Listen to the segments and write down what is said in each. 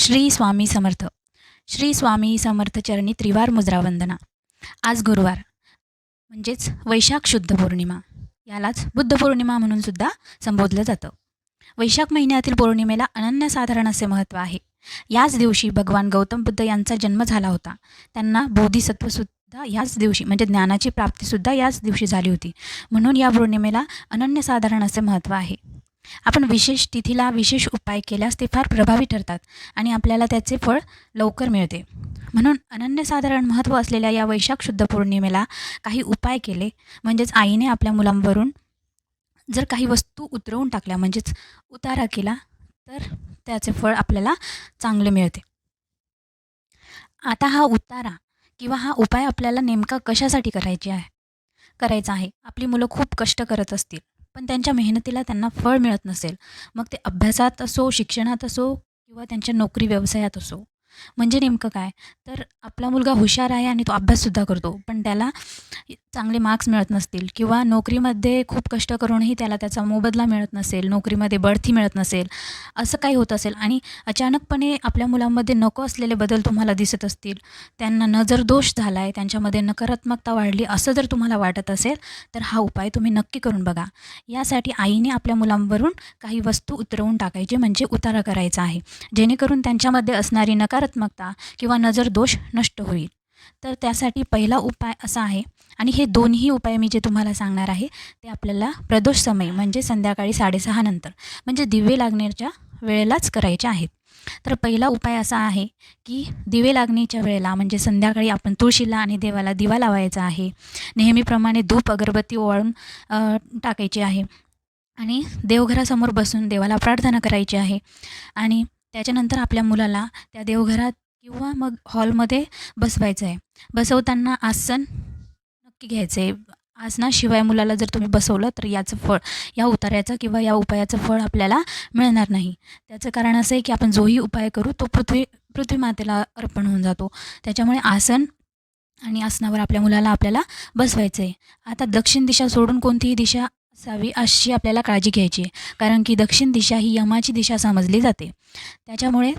श्री स्वामी समर्थ. श्री स्वामी समर्थ चरणी त्रिवार मुद्रा वंदना आज गुरुवार म्हणजेच वैशाख शुद्ध पौर्णिमा. यालाच बुद्ध पौर्णिमा म्हणून सुद्धा संबोधलं जातं. वैशाख महिन्यातील पौर्णिमेला अनन्यसाधारण असे महत्त्व आहे. याच दिवशी भगवान गौतम बुद्ध यांचा जन्म झाला होता. त्यांना बोधिसत्वसुद्धा याच दिवशी म्हणजे ज्ञानाची प्राप्तीसुद्धा याच दिवशी झाली होती. म्हणून या पौर्णिमेला अनन्यसाधारण असे महत्त्व आहे. आपण विशेष तिथीला विशेष उपाय केल्यास ते फार प्रभावी ठरतात आणि आपल्याला त्याचे फळ लवकर मिळते. म्हणून अनन्यसाधारण महत्त्व असलेल्या या वैशाख शुद्ध पौर्णिमेला काही उपाय केले म्हणजेच आईने आपल्या मुलांवरून जर काही वस्तू उतरवून टाकल्या म्हणजेच उतारा केला तर त्याचे फळ आपल्याला चांगले मिळते. आता हा उतारा किंवा हा उपाय आपल्याला नेमका कशासाठी करायची आहे? करायचा आहे. आपली मुलं खूप कष्ट करत असतील. पण त्यांच्या मेहनतीला त्यांना फळ मिळत नसेल. मग ते अभ्यासात असो शिक्षणात असो किंवा त्यांच्या नोकरी व्यवसायात असो म्हणजे नेमकं काय? तर आपला मुलगा हुशार आहे आणि तो अभ्याससुद्धा करतो पण त्याला चांगले मार्क्स मिळत नसतील किंवा नोकरीमध्ये खूप कष्ट करूनही त्याला त्याचा मोबदला मिळत नसेल नोकरीमध्ये बढती मिळत नसेल असं काही होत असेल आणि अचानकपणे आपल्या मुलांमध्ये नको असलेले बदल तुम्हाला दिसत असतील त्यांना नजर दोष झाला आहे त्यांच्यामध्ये नकारात्मकता वाढली असं जर तुम्हाला वाटत असेल तर हा उपाय तुम्ही नक्की करून बघा. यासाठी आईने आपल्या मुलांवरून काही वस्तू उतरवून टाकायची म्हणजे उतारा करायचा आहे. जेणेकरून त्यांच्यामध्ये असणारी नकार नकारात्मकता किंवा नजर दोष नष्ट होईल. तर त्यासाठी पहिला उपाय असा आहे आणि हे दोन्ही उपाय मी जे तुम्हाला सांगणार आहे ते आपल्याला प्रदोष समय म्हणजे संध्याकाळी साडेसहा नंतर म्हणजे दिवे लागण्याच्या वेळेलाच करायचे आहेत. तर पहिला उपाय असा आहे की दिवे लागणीच्या वेळेला म्हणजे संध्याकाळी आपण तुळशीला आणि देवाला दिवा लावायचा आहे. नेहमीप्रमाणे धूप अगरबत्ती ओवाळून टाकायची आहे आणि देवघरासमोर बसून देवाला प्रार्थना करायची आहे. आणि त्याच्यानंतर आपल्या मुलाला त्या देवघरात किंवा मग हॉलमध्ये बसवायचं आहे बसवताना आसन नक्की घ्यायचं आहे आसनाशिवाय मुलाला जर तुम्ही बसवलं तर याचं फळ या उतार्याचं किंवा या उपायाचं फळ आपल्याला मिळणार नाही. त्याचं कारण असं आहे की आपण जोही उपाय करू तो पृथ्वी पृथ्वी मातेला अर्पण होऊन जातो. त्याच्यामुळे आसन आणि आसनावर आपल्या मुलाला आपल्याला बसवायचं आहे आता दक्षिण दिशा सोडून कोणतीही दिशा असावी अशी आपल्याला काळजी घ्यायची आहे. कारण की दक्षिण दिशा ही यमाची दिशा समजली जाते. त्याच्यामुळे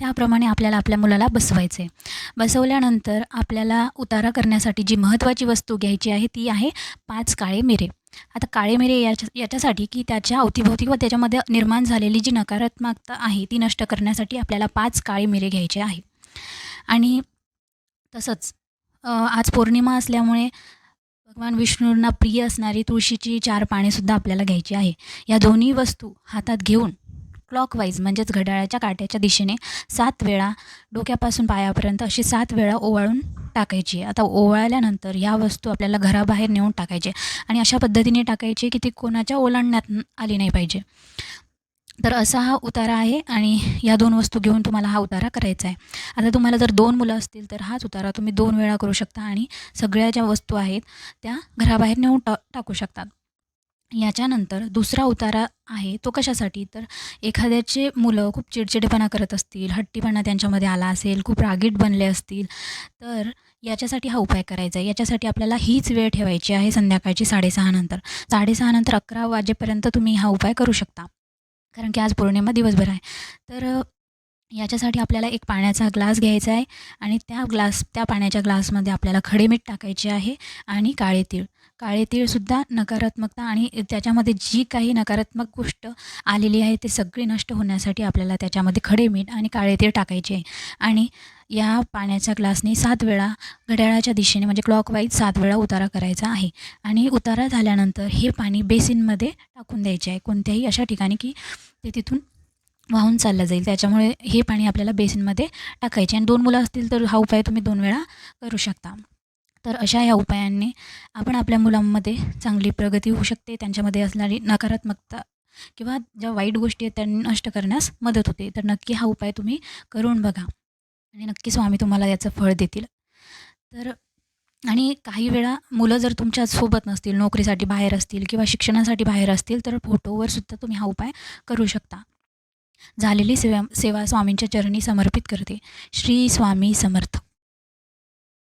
त्याप्रमाणे आपल्याला आपल्या मुलाला बसवायचं आहे. बसवल्यानंतर आपल्याला उतारा करण्यासाठी जी महत्त्वाची वस्तू घ्यायची आहे ती आहे पाच काळे मिरे. आता काळे मिरे याच्या याच्यासाठी की त्याच्या अवतीभोवती व त्याच्यामध्ये निर्माण झालेली जी नकारात्मकता आहे ती नष्ट करण्यासाठी आपल्याला पाच काळे मिरे घ्यायचे आहे. आणि तसंच आज पौर्णिमा असल्यामुळे भगवान विष्णूंना प्रिय असणारी तुळशीची चार पानेसुद्धा आपल्याला घ्यायची आहे. या दोन्ही वस्तू हातात घेऊन क्लॉकवाईज म्हणजेच घड्याळाच्या काट्याच्या दिशेने सात वेळा डोक्यापासून पायापर्यंत अशी सात वेळा ओवाळून टाकायची. आता ओवाळल्यानंतर ह्या वस्तू आपल्याला घराबाहेर नेऊन टाकायचे आणि अशा पद्धतीने टाकायची की ती कोणाच्या ओलांडण्यात आली नाही पाहिजे. तर असा हा उतारा आहे आणि या दोन वस्तू घेऊन तुम्हाला हा उतारा करायचा आहे. आता तुम्हाला जर दोन मुलं असतील तर हाच उतारा तुम्ही दोन वेळा करू शकता आणि सगळ्या ज्या वस्तू आहेत त्या घराबाहेर नेऊन टा टाकू शकतात. याच्यानंतर दुसरा उतारा आहे तो कशासाठी? तर एखाद्याचे मुलं खूप चिडचिडेपणा करत असतील हट्टीपणा त्यांच्यामध्ये आला असेल खूप रागीट बनले असतील तर याच्यासाठी हा उपाय करायचा आहे. याच्यासाठी आपल्याला हीच वेळ ठेवायची आहे संध्याकाळची साडेसहानंतर साडेसहानंतर अकरा वाजेपर्यंत तुम्ही हा उपाय करू शकता. कारण की आज पौर्णिमा दिवसभर आहे. तर याच्यासाठी आपल्याला एक पाण्याचा ग्लास घ्यायचा आहे आणि त्या ग्लास त्या पाण्याच्या ग्लासमध्ये आपल्याला खडे मीठ टाकायचे आहे आणि काळे तीळ. काळे तीळसुद्धा नकारात्मकता आणि त्याच्यामध्ये जी काही नकारात्मक गोष्ट आलेली आहे ते सगळी नष्ट होण्यासाठी आपल्याला त्याच्यामध्ये खडे मीठ आणि काळे तीळ टाकायचे आहे. आणि या पाण्याच्या ग्लासने सात वेळा घड्याळाच्या दिशेने म्हणजे क्लॉकवाईज सात वेळा उतारा करायचा आहे. आणि उतारा झाल्यानंतर हे पाणी बेसिनमध्ये टाकून द्यायचे आहे. कोणत्याही अशा ठिकाणी की ते तिथून वाहून चाललं जाईल. त्याच्यामुळे हे पाणी आपल्याला बेसिनमध्ये टाकायचे. आणि दोन मुलं असतील तर हा उपाय तुम्ही दोन वेळा करू शकता. तर अशा या उपायांनी आपण आपल्या मुलांमध्ये चांगली प्रगती होऊ शकते. त्यांच्यामध्ये असणारी नकारात्मकता किंवा ज्या वाईट गोष्टी आहेत त्यांना नष्ट करण्यास मदत होते. तर नक्की हा उपाय तुम्ही करून बघा. आणि नक्की स्वामी तुम्हाला याचं फळ देतील. तर आणि काही वेळा मुलं जर तुमच्यासोबत नसतील नोकरीसाठी बाहेर असतील किंवा शिक्षणासाठी बाहेर असतील तर फोटोवर सुद्धा तुम्ही हा उपाय करू शकता. झालेली सेवा सेवा स्वामींच्या चरणी समर्पित करते. श्री स्वामी समर्थ.